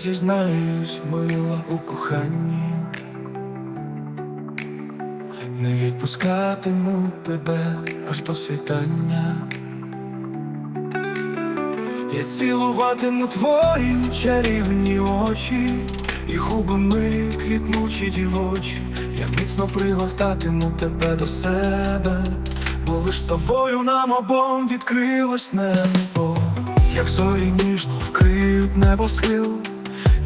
зізнаюсь, мила у коханні. Не відпускатиму тебе аж до світання. Я цілуватиму твої чарівні очі, і губи милі квітнучі дівочі. Я міцно пригортатиму тебе до себе, бо лиш з тобою нам обом відкрилось небо, як зорі ніжно вкриють небосхил,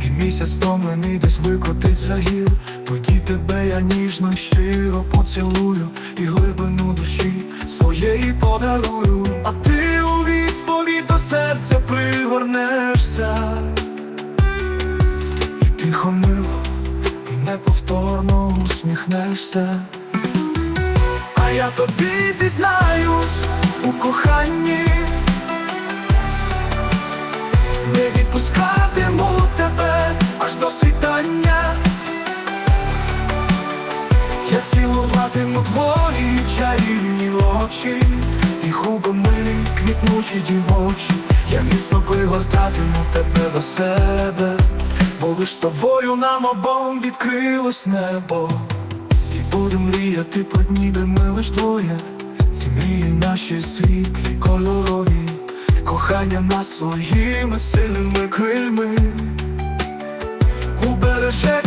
і місяць втомлений десь викотить за гір. Тоді тебе я ніжно щиро поцілую, і глибину душі своєї подарую, а ти у відповідь до серця пригорнешся, і тихо мило, і неповторно усміхнешся. А я тобі зізнаюсь у коханні, очі, і губи милі квітнучі дівочі. Я міцно пригортатиму тебе до себе, бо лиш з тобою нам обом відкрилось небо. І будем мріяти про дні, де ми лиш двоє. Ці мрії наші світлі, кольорові, кохання нас своїми сильними крильми. Убереже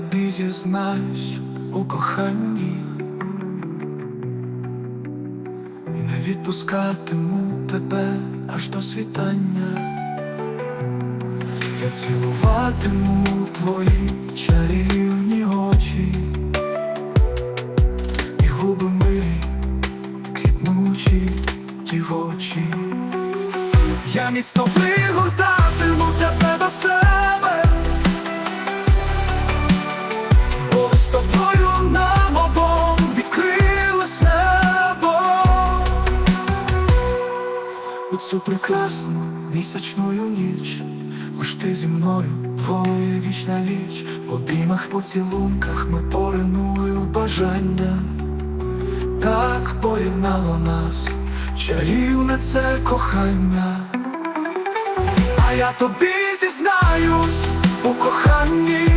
Тобі зізнаюсь у коханні і не відпускатиму тебе аж до світання. Я цілуватиму твої чарівні очі і губи милі, квітнучі дівочі. Я міцно пригортатиму тебе до себе, цю прекрасну місячною ніч, лиш ти зі мною, твоя вічна віч, в обіймах поцілунках ми поринули в бажання, так поєднало нас, чарівне це кохання. А я тобі зізнаюсь у коханні,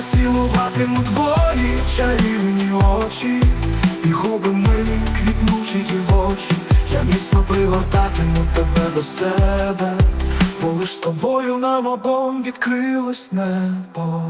Я цілуватиму твої чарівні очі, і губи милі квітнучі дівочі. Я міцно пригортатиму тебе до себе, бо лиш з тобою нам обом відкрилось небо.